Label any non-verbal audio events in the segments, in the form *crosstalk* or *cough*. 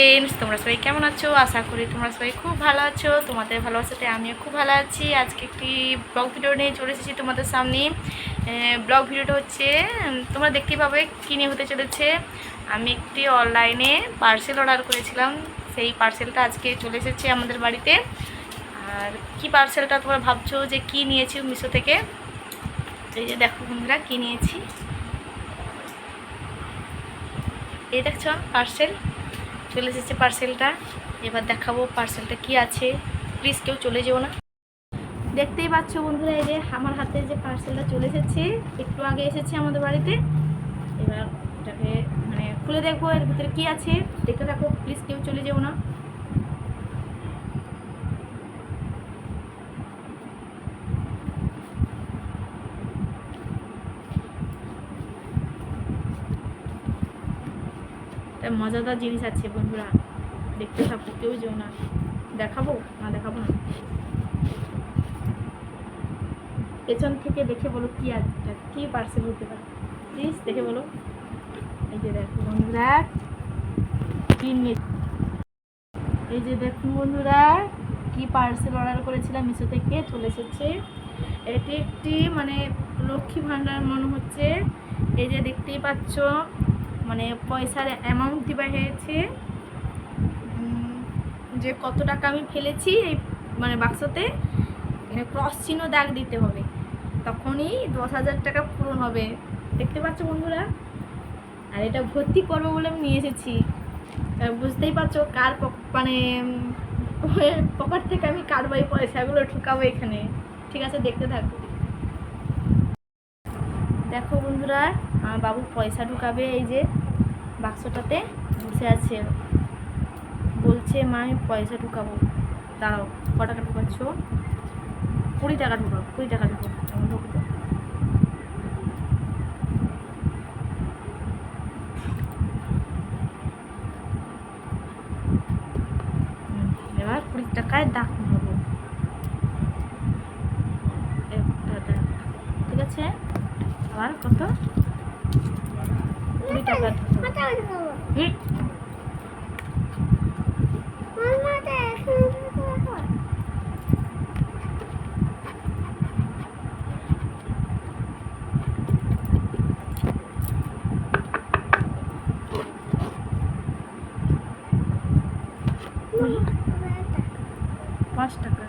Friends তোমরা সবাই কেমন আছো? আশা করি তোমরা সবাই খুব ভালো আছো। তোমাদের ভালোবাসাতে আমিও খুব ভালো আছি। আজকে একটি ব্লগ ভিডিও নিয়ে চলে এসেছি তোমাদের সামনে। ব্লগ ভিডিওটা হচ্ছে তোমরা দেখতেই পাবে কী নিয়ে হতে চলেছে। আমি একটি অনলাইনে পার্সেল অর্ডার করেছিলাম। সেই পার্সেলটা আজকে চলে এসেছে আমাদের বাড়িতে। আর কি পার্সেলটা তোমরা ভাবছ যে কি নিয়েছি মিশো থেকে? এই যে দেখো বন্ধুরা, কী নিয়েছি? এই দেখছ পার্সেল চলে এসেছে পার্সেলটা এবার দেখাবো পার্সেলটা কি আছে। প্লিজ কেউ চলে যেও না। দেখতেই পাচ্ছ বন্ধুরা, এই যে আমার হাতে যে পার্সেলটা চলে এসেছে, একটু আগে এসেছে আমাদের বাড়িতে। এবার এটাকে মানে খুলে দেখব, এর ভিতরে কী আছে। দেখতে থাকো প্লিজ কেউ চলে যেও না একটা মজাদার জিনিস আছে বন্ধুরা। দেখতে থাকো, কেউ যেও না। দেখাবো না দেখাবো না? পেছন থেকে দেখে বলো কি আছে কি পার্সেল হতে পারে? প্লিজ দেখে বলো। এই যে দেখো বন্ধুরা কি এই যে দেখুন বন্ধুরা, কি পার্সেল অর্ডার করেছিলাম মিশো থেকে, চলে এসেছে। এটি একটি মানে লক্ষ্মী ভাণ্ডার মনে হচ্ছে। এই যে দেখতেই পাচ্ছ মানে পয়সার অ্যামাউন্ট দেওয়া হয়েছে। যে কত টাকা আমি ফেলেছি এই মানে বাক্সতে মানে ক্রস চিহ্ন দাগ দিতে হবে। তখনই দশ হাজার টাকা পূরণ হবে। দেখতে পাচ্ছ বন্ধুরা? আর এটা ভর্তি করব বলে আমি নিয়ে এসেছি। বুঝতেই পারছ কার মানে *laughs* পকেট থেকে আমি কাটবো এই পয়সাগুলো ঢুকাবো এখানে? ঠিক আছে, দেখতে থাকো। দেখো বন্ধুরা, আমার বাবু পয়সা ঢুকাবে এই যে বাক্সটাতে, বসে আছে। বলছে, মা, আমি পয়সা ঢুকাবো। দাঁড়াও, ক টাকা ঢুকাচ্ছ? কুড়ি টাকা ঢুকাও, কুড়ি টাকা ঢুকাও। এবার কুড়ি টাকায় দাগ নেব। ঠিক আছে? আবার কত? পাঁচ টাকা।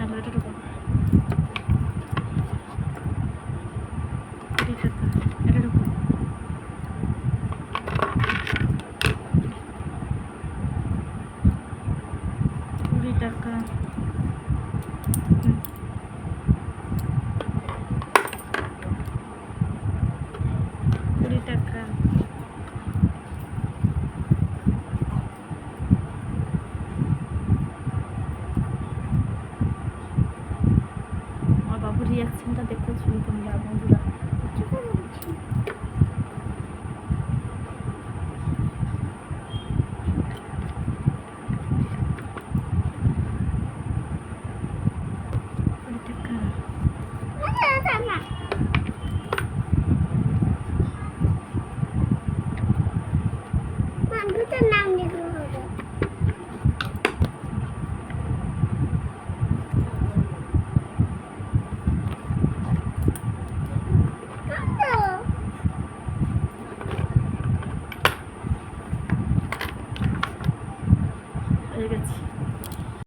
আর এটা ঢুকাও কুড়ি টাকা। কুড়ি টাকা। আমার বাবুর রিয়াকশনটা দেখতে শুনি